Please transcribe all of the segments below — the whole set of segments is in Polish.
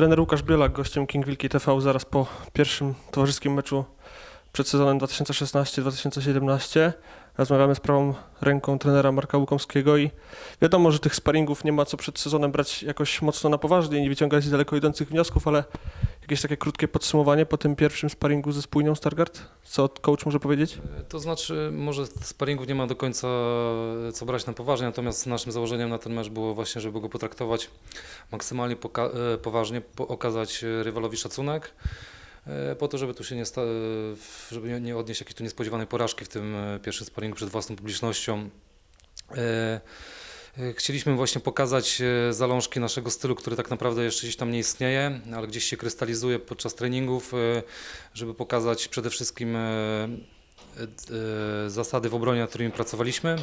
Trener Łukasz Bielak, gościem King Wilki TV zaraz po pierwszym towarzyskim meczu przed sezonem 2016-2017. Rozmawiamy z prawą ręką trenera Marka Łukomskiego i wiadomo, że tych sparingów nie ma co przed sezonem brać jakoś mocno na poważnie i nie wyciągać daleko idących wniosków, ale jakieś takie krótkie podsumowanie po tym pierwszym sparingu ze spójnią Stargard? Co coach może powiedzieć? To znaczy, może sparingów nie ma do końca co brać na poważnie, natomiast naszym założeniem na ten mecz było właśnie, żeby go potraktować maksymalnie e, poważnie, po- okazać e, rywalowi szacunek, e, po to, żeby tu się nie, sta- e, żeby nie- nie odnieść jakiejś tu niespodziewanej porażki w tym e, pierwszym sparingu przed własną publicznością. E, Chcieliśmy właśnie pokazać e, zalążki naszego stylu, który tak naprawdę jeszcze gdzieś tam nie istnieje, ale gdzieś się krystalizuje podczas treningów, e, żeby pokazać przede wszystkim zasady w obronie, nad którymi pracowaliśmy.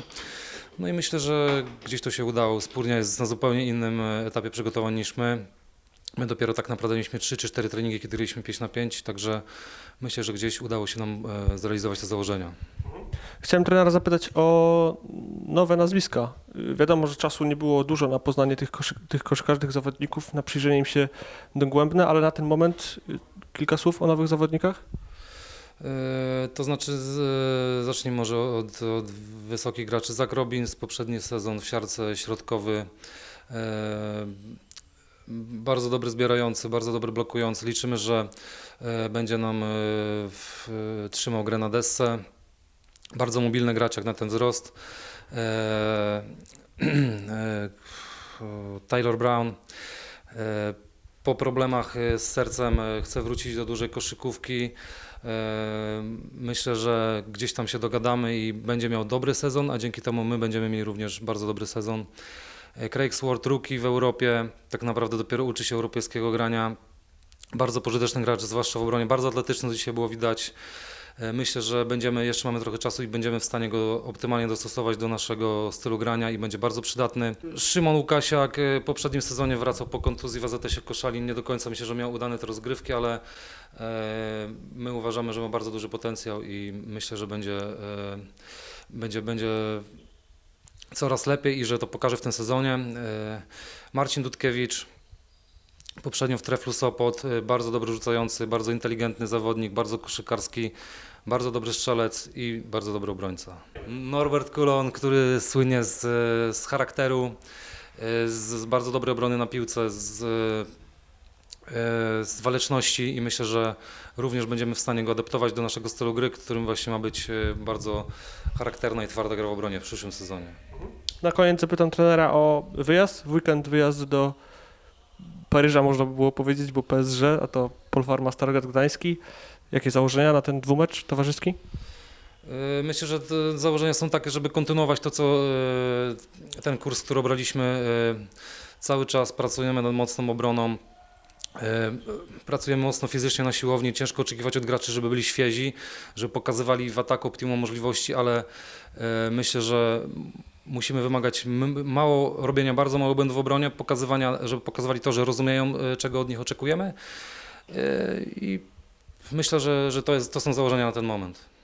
No i myślę, że gdzieś to się udało. Spórnia jest na zupełnie innym etapie przygotowań niż my. My dopiero tak naprawdę mieliśmy 3 czy 4 treningi, kiedy graliśmy 5 na 5, także myślę, że gdzieś udało się nam zrealizować te założenia. Chciałem trenera zapytać o nowe nazwiska. Wiadomo, że czasu nie było dużo na poznanie tych, koszy, tych zawodników, na przyjrzenie im się dogłębne, ale na ten moment y, kilka słów o nowych zawodnikach? E, To znaczy, z, zacznijmy może od, od wysokich graczy. Zach Robbins, poprzedni sezon w siarce środkowy. E, bardzo dobry zbierający, bardzo dobry blokujący. Liczymy, że e, będzie nam e, w, trzymał grę na desce. Bardzo mobilny gracz jak na ten wzrost. E, e, Taylor Brown. E, po problemach e, z sercem e, chce wrócić do dużej koszykówki. E, Myślę, że gdzieś tam się dogadamy i będzie miał dobry sezon, a dzięki temu my będziemy mieli również bardzo dobry sezon. E, Craig Sword, rookie w Europie, tak naprawdę dopiero uczy się europejskiego grania. Bardzo pożyteczny gracz, zwłaszcza w obronie, bardzo atletyczny, dzisiaj było widać. E, Myślę, że będziemy, jeszcze mamy trochę czasu i będziemy w stanie go optymalnie dostosować do naszego stylu grania i będzie bardzo przydatny. Szymon Łukasiak e, w poprzednim sezonie wracał po kontuzji w AZS-ie Koszalin. Nie do końca myślę, że miał udane te rozgrywki, ale e, my uważamy, że ma bardzo duży potencjał i myślę, że będzie, będzie, będzie coraz lepiej i że to pokaże w tym sezonie. Marcin Dudkiewicz, poprzednio w Treflu Sopot, e, bardzo dobry rzucający, bardzo inteligentny zawodnik, bardzo koszykarski, bardzo dobry strzelec i bardzo dobry obrońca. Norbert Kulon, który słynie z, z charakteru, e, z, z bardzo dobrej obrony na piłce, z, e, z waleczności i myślę, że również będziemy w stanie go adaptować do naszego stylu gry, którym właśnie ma być bardzo charakterna i twarda gra w obronie w przyszłym sezonie. Na koniec zapytam trenera o wyjazd. W weekend wyjazd do Paryża można by było powiedzieć, bo PSG, a to Polfarma Stargard Gdański. Jakie założenia na ten dwumecz towarzyski? E, Myślę, że założenia są takie, żeby kontynuować to, co e, ten kurs, który obraliśmy. e, Cały czas pracujemy nad mocną obroną. Pracujemy mocno fizycznie na siłowni. Ciężko oczekiwać od graczy, żeby byli świezi, żeby pokazywali w ataku optimum możliwości, ale myślę, że musimy wymagać mało robienia bardzo mało błędów w obronie, pokazywania, żeby pokazywali to, że rozumieją, e, czego od nich oczekujemy. E, I myślę, że, że to, jest, to są założenia na ten moment.